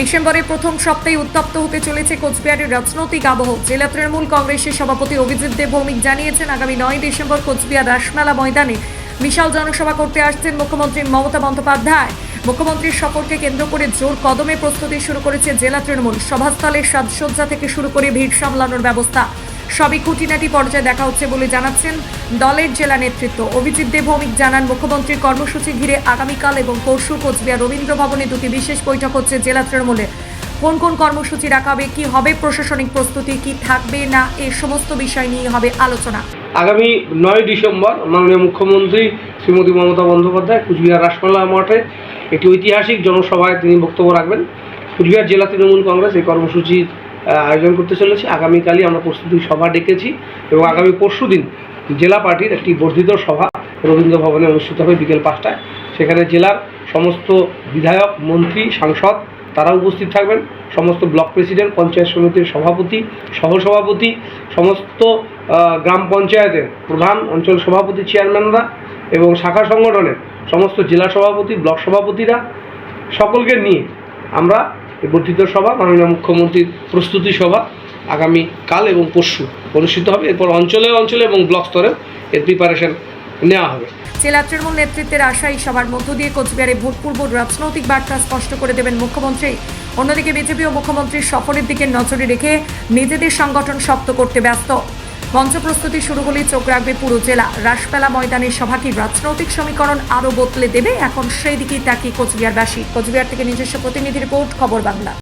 ডিসেম্বরের প্রথম সপ্তাহে উত্তপ্ত হতে চলেছে কোচবিহারের রাজনৈতিক আবহ। জেলা তৃণমূল কংগ্রেসের সভাপতি অভিজিৎ দেব ভৌমিক জানিয়েছেন, আগামী নয় ডিসেম্বর কোচবিহার রাসমেলা ময়দানে বিশাল জনসভা করতে আসছেন মুখ্যমন্ত্রী মমতা বন্দ্যোপাধ্যায়। মুখ্যমন্ত্রীর সফরকে কেন্দ্র করে জোর কদমে প্রস্তুতি শুরু করেছে জেলা তৃণমূল। সভাস্থলের সাজসজ্জা থেকে শুরু করে ভিড় সামলানোর ব্যবস্থা। সবই খুঁটিনাটি পর্যায়ে দেখা হচ্ছে বলে জানাচ্ছেন দলের জেলা নেতৃত্ব। অভিজিৎ দেব ভৌমিক জানান, মুখ্যমন্ত্রীর কর্মসূচি ঘিরে আগামীকাল এবং পরশু কোচবিহার রবীন্দ্র ভবনে দুটি বিশেষ বৈঠক হচ্ছে জেলা তৃণমূলে। কোন কোন কর্মসূচি রাখা হবে কি হবে, প্রশাসনিক প্রস্তুতি কি থাকবে না এই সমস্ত বিষয় নিয়ে হবে আলোচনা। আগামী নয় ডিসেম্বর মাননীয় মুখ্যমন্ত্রী শ্রীমতী মমতা বন্দ্যোপাধ্যায় কুচবিহার রাসমেলা মাঠে একটি ঐতিহাসিক জনসভায় তিনি বক্তব্য রাখবেন। কুচবিহার জেলা তৃণমূল কংগ্রেস এই কর্মসূচির আয়োজন করতে চলেছে। আগামীকালই আমরা প্রস্তুতি সভা ডেকেছি এবং আগামী পরশু দিন জেলা পার্টির একটি বর্ধিত সভা রবীন্দ্র ভবনে অনুষ্ঠিত হবে বিকেল পাঁচটায়। সেখানে জেলার সমস্ত বিধায়ক, মন্ত্রী, সাংসদ, তারা উপস্থিত থাকবেন। সমস্ত ব্লক প্রেসিডেন্ট, পঞ্চায়েত সমিতির সভাপতি, সহসভাপতি, সমস্ত গ্রাম পঞ্চায়েতের প্রধান অঞ্চল সভাপতি, চেয়ারম্যানরা এবং শাখা সংগঠনের সমস্ত জেলা সভাপতি, ব্লক সভাপতিরা সকলকে নিয়ে আমরা বর্ধিত সভা, মাননীয় মুখ্যমন্ত্রীর প্রস্তুতি সভা আগামী কাল এবং পরশু অনুষ্ঠিত হবে। এরপর অঞ্চলে অঞ্চলে এবং ব্লক স্তরে এর প্রিপারেশন নেওয়া হবে। জেলা তৃণমূল নেতৃত্বের আশা এই সভার মধ্য দিয়ে কোচবিহারে ভোটপূর্ব রাজনৈতিক বার্তা স্পষ্ট করে দেবেন মুখ্যমন্ত্রী। অন্যদিকে বিজেপি ও মুখ্যমন্ত্রীর সফরের দিকে নজরে রেখে নিজেদের সংগঠন শক্ত করতে ব্যস্ত। মঞ্চ প্রস্তুতি শুরু হলেই চোখ রাখবে পুরো জেলা। রাসমেলা ময়দানের সভা কি রাজনৈতিক সমীকরণ আরও বদলে দেবে। এখন সেই দিকেই তাকিয়ে কোচবিহারবাসী। কোচবিহার থেকে নিজস্ব প্রতিনিধি রিপোর্ট, খবর বাংলা।